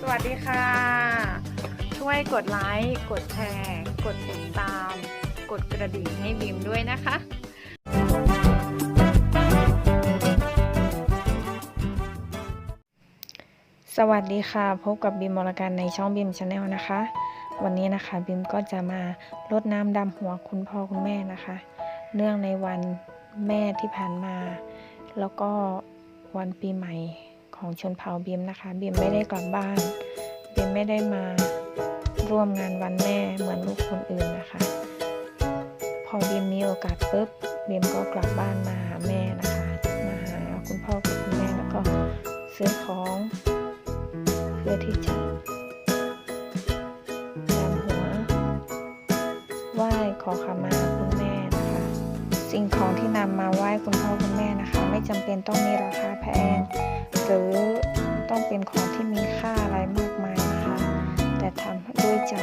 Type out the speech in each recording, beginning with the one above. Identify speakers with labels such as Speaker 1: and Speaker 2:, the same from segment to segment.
Speaker 1: สวัสดีค่ะ ช่วยกดไลค์ กดแชร์ กดติดตาม กดกระดิ่งให้บีมด้วยนะคะสวัสดีค่ะ พบกับบีมมรการในช่องบีมชาแนลนะคะ วันนี้นะคะบีมก็จะมารดน้ำดำหัวคุณพ่อคุณแม่นะคะ เนื่องในวันแม่ที่ผ่านมา แล้วก็วันปีใหม่ของชนเผ่าบีมนะคะบีมไม่ได้กลับบ้านบีมไม่ได้มาร่วมงานวันแม่เหมือนลูกคนอื่นนะคะ พอเบีมมีโอกาสปุ๊บเบีมก็กลับบ้านมาหาแม่นะคะ มาหาคุณพ่อกับคุณแม่แล้วก็ซื้อของเพื่อที่จะแยมหัวไหว้ขอขมาคุณแม่นะคะ สิ่งของที่นำมาไหว้คุณพ่อคุณแม่นะคะ ไม่จำเป็นต้องมีราคาแพงหรือต้องเป็นของที่มีค่าอะไรมากมายนะคะ แต่ทำด้วยใจ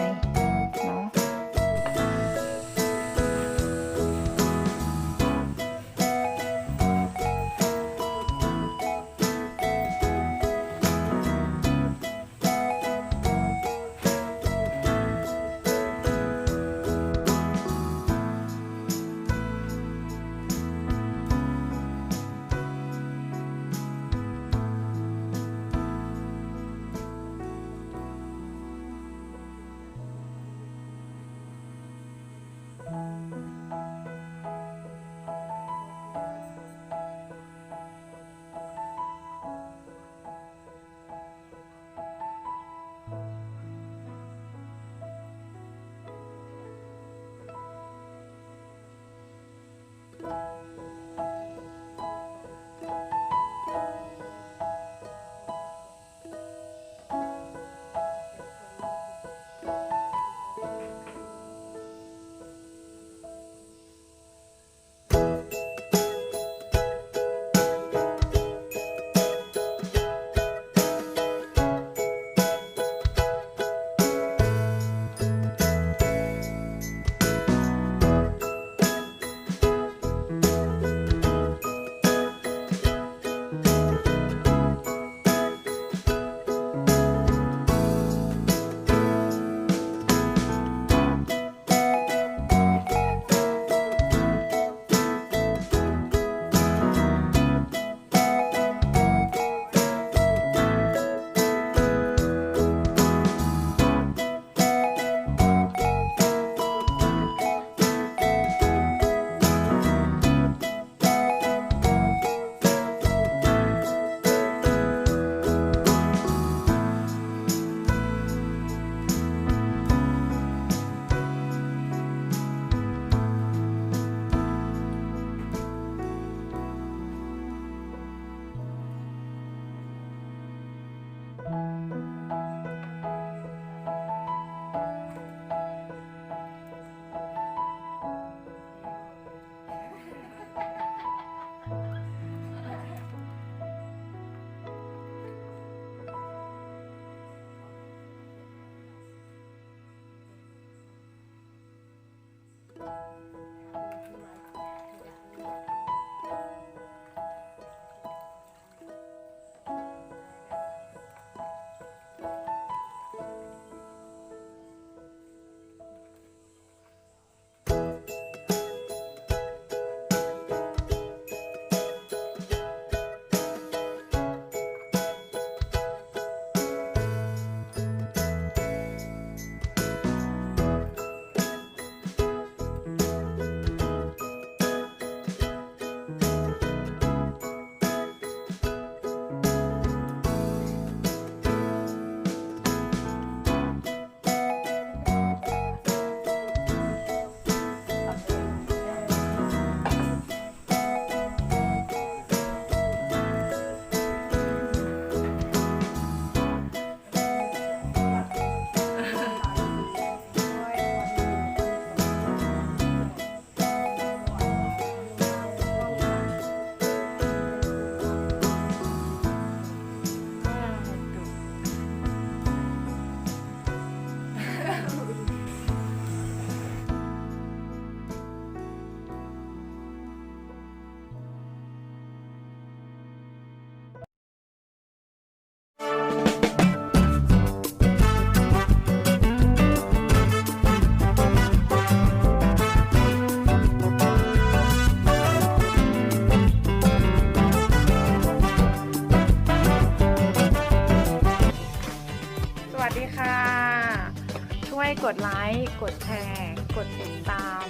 Speaker 2: กดไลค์ กดแชร์ กดติดตาม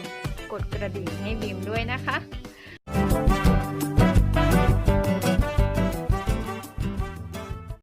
Speaker 2: กดกระดิ่งให้บิมด้วยนะคะ